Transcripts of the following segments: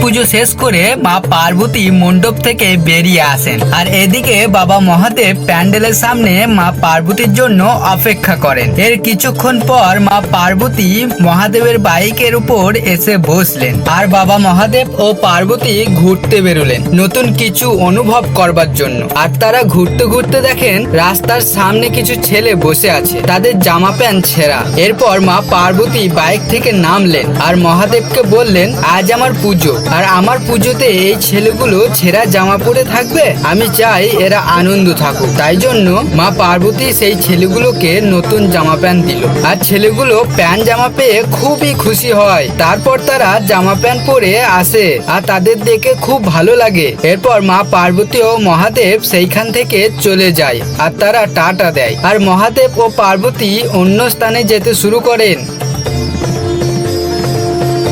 পুজো শেষ করে মা পার্বতী মণ্ডপ থেকে বেরিয়ে আসেন। আর এদিকে বাবা মহাদেব প্যান্ডেলের সামনে মা পার্বতীর জন্য অপেক্ষা করেন। এর কিছুক্ষণ পর মা পার্বতী মহাদেবের বাইকের উপর এসে বসলেন। আর বাবা মহাদেব ও পার্বতী ঘুরতে বেরোলেন নতুন কিছু অনুভব করবার জন্য। আর তারা ঘুরতে ঘুরতে দেখেন রাস্তার সামনে কিছু ছেলে বসে আছে। তাদের জামা প্যান্ট ছেঁড়া। এরপর মা পার্বতী বাইক থেকে নামলেন। আর মহাদেবকে বললেন, আজ আমার পুজো। আর আমার পুজোতে এই ছেলেগুলো ছেঁড়া জামা পরে থাকবে, আমি চাই এরা আনন্দ থাকুক। তাই জন্য মা পার্বতী সেই ছেলেগুলোকে নতুন জামা প্যান্ট দিল। আর ছেলেগুলো প্যান্ট জামা পেয়ে খুবই খুশি হয়। তারপর তারা জামা প্যান্ট পরে আসে আর তাদের দেখে খুব ভালো লাগে। এরপর মা পার্বতী ও মহাদেব সেইখান থেকে চলে যায় আর তারা টাটা দেয়। আর মহাদেব ও পার্বতী অন্য স্থানে যেতে শুরু করেন।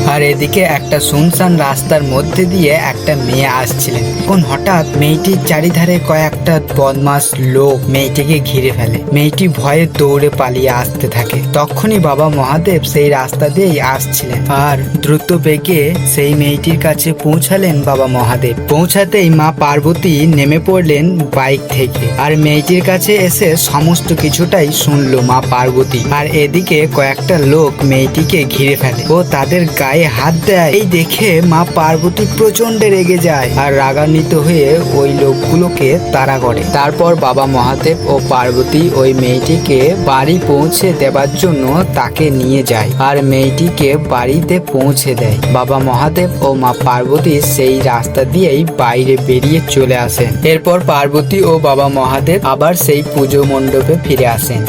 আর এদিকে একটা শুনশান রাস্তার মধ্যে দিয়ে একটা মেয়ে আসছিলেন। তখন হঠাৎ মেয়েটির চারিধারে কয়েকটা বদমাস লোক মেয়েটিকে ঘিরে ফেলে। মেয়েটি ভয়ে দৌড়ে পালিয়ে আসতে থাকে। তখনই বাবা মহাদেব সেই রাস্তা দিয়েই আসছিলেন আর দ্রুত বেগে সেই মেয়েটির কাছে পৌঁছালেন বাবা মহাদেব। পৌঁছাতেই মা পার্বতী নেমে পড়লেন বাইক থেকে আর মেয়েটির কাছে এসে সমস্ত কিছুটাই শুনলো মা পার্বতী। আর এদিকে কয়েকটা লোক মেয়েটিকে ঘিরে ফেলে ও তাদের গায়ে হাত দেয়। এই দেখে মা পার্বতী প্রচণ্ড রেগে যায় আর রাগান্বিত হয়ে ওই লোকগুলোকে তাড়া করে। তারপর বাবা মহাদেব ও পার্বতী ওই মেয়েটিকে বাড়ি পৌঁছে দেবার জন্য তাকে নিয়ে যায় আর মেয়েটিকে বাড়িতে পৌঁছে দেয়। বাবা মহাদেব ও মা পার্বতী সেই রাস্তা দিয়েই বাইরে বেরিয়ে চলে আসেন। এরপর পার্বতী ও বাবা মহাদেব আবার সেই পুজো মণ্ডপে ফিরে আসেন।